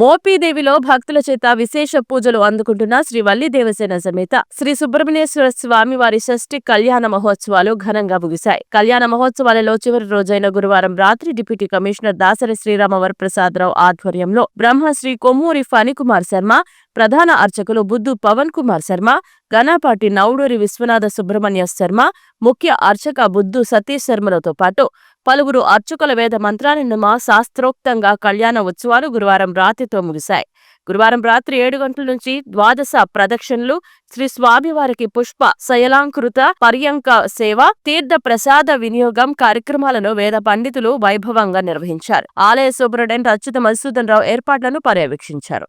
మోపీదేవిలో భక్తుల చేత విశేష పూజలు అందుకుంటున్న శ్రీ వల్లి దేవసేన సమేత శ్రీ సుబ్రహ్మణ్యేశ్వర స్వామి వారి షష్ఠి కళ్యాణ మహోత్సవాలు ఘనంగా ముగిశాయి. కళ్యాణ మహోత్సవాలలో చివరి రోజైన గురువారం రాత్రి డిప్యూటీ కమిషనర్ దాసరి శ్రీరామవర ప్రసాద్ రావు ఆధ్వర్యంలో బ్రహ్మశ్రీ కొమ్మూరి ఫణికుమార్ శర్మ ప్రధాన అర్చకులు బుద్దు పవన్ కుమార్ శర్మ గణపాటి నౌడూరి విశ్వనాథ సుబ్రహ్మణ్య శర్మ ముఖ్య అర్చక బుద్దు సతీష్ శర్మలతో పాటు పలువురు అర్చకుల వేద మంత్రాన్ని నమ శాస్త్రోక్తంగా కళ్యాణ ఉత్సవాలు గురువారం రాత్రితో ముగిశాయి. గురువారం రాత్రి ఏడు గంటల నుంచి ద్వాదశ ప్రదక్షిణలు శ్రీ స్వామివారికి పుష్ప శయలాంకృత పర్యంక సేవ తీర్థ ప్రసాద వినియోగం కార్యక్రమాలను వేద పండితులు వైభవంగా నిర్వహించారు. ఆలయ సూపరింటెండెంట్ అచ్యుత మధుసూదన్ రావు ఏర్పాట్లను పర్యవేక్షించారు.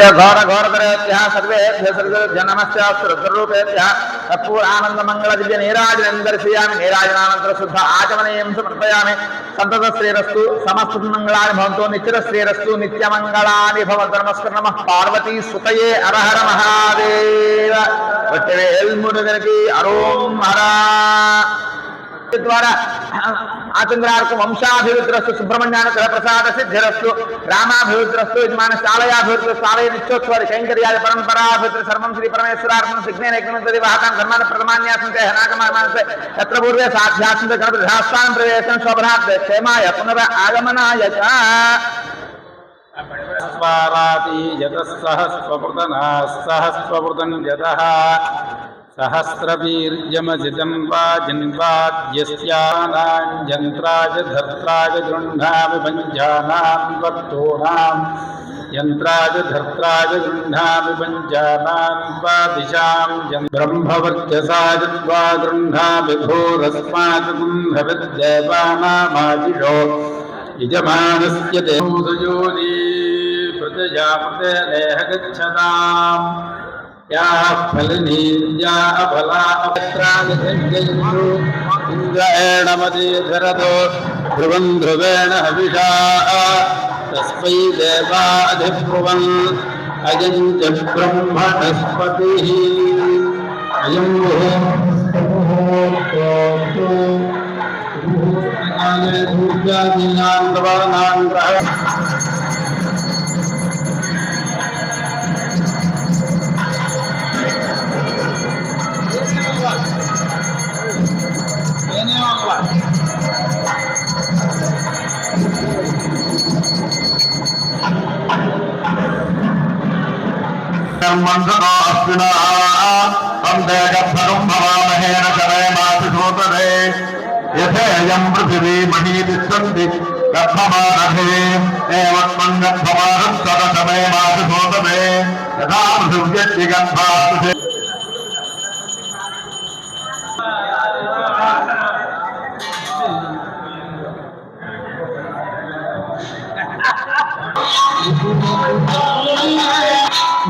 ఘోర ఘోరతరేభ్య సర్వేభ్య సర్వేభ్య నమస్యాస్తు రుద్రరూపేభ్య దివ్య నీరాజనం దర్శయామి నీరాజనానంతర శుద్ధ ఆచమనీయం సమర్పయామి. సంతత శ్రీరస్తు సమస్త మంగళాని భవంతో నిత్యర శ్రీరస్తు నిత్యమంగళాని భవంతు నమస్కర నమ. పార్వతీ సుతయే అరహర మహాదేవ. వెల్మురుగనికి అరోం హరా ద్వారా ఆచంద్రార్కు వంశాభివృద్ధిరస్తు సుబ్రహ్మణ్యాన ప్రసాద సిద్ధిరస్తు రామాభివృద్ధిరస్తు యజమాన శాలయాభివృద్ధి ఆలయ నిత్యోత్సవాలు శంకర్యాది పరంపరాభివృద్ధి సర్వం శ్రీ పరమేశ్వరార్పణ సిగ్నేన యజ్ఞమంతరి వాహకాన్ ధర్మాన ప్రథమాన్యాసంతే హనాకమానసే ఎత్ర పూర్వే సాధ్యాసంతే గణపతి శాస్త్రాన్ ప్రవేశం శోభనార్థ క్షేమాయ పునర ఆగమనాయ చ. స్వారాతి జతస్సహస్వృతనా సహస్వృతం జతః सहस्रवीर्यमजितं वा जिन्वाद्यस्यानां धर्त्राय गृह्णामि पञ्चानां वर्तूनां यन्त्राय धर्त्राय गृह्णामि पञ्चानां वा दिशां ब्रह्मवर्चसादित्वा गृह्णामि यजमानस्य गच्छताम् या फलिनीर्या अफला अपत्रादिजयन्तु इन्द्रेण मदीधरतो ध्रुवं ध्रुवेण हविषा तस्मै देवाधिब्रुवन् अयं च ब्रह्मणस्पतिः अयं ूर्जादीनान्द्रवर्णान्द्रः कर्मंसोऽस्मिना तं देगद्धरुं भवामहेन शरय मातुशोतरे यथेयं पृथिवी महीतिष्ठन्ति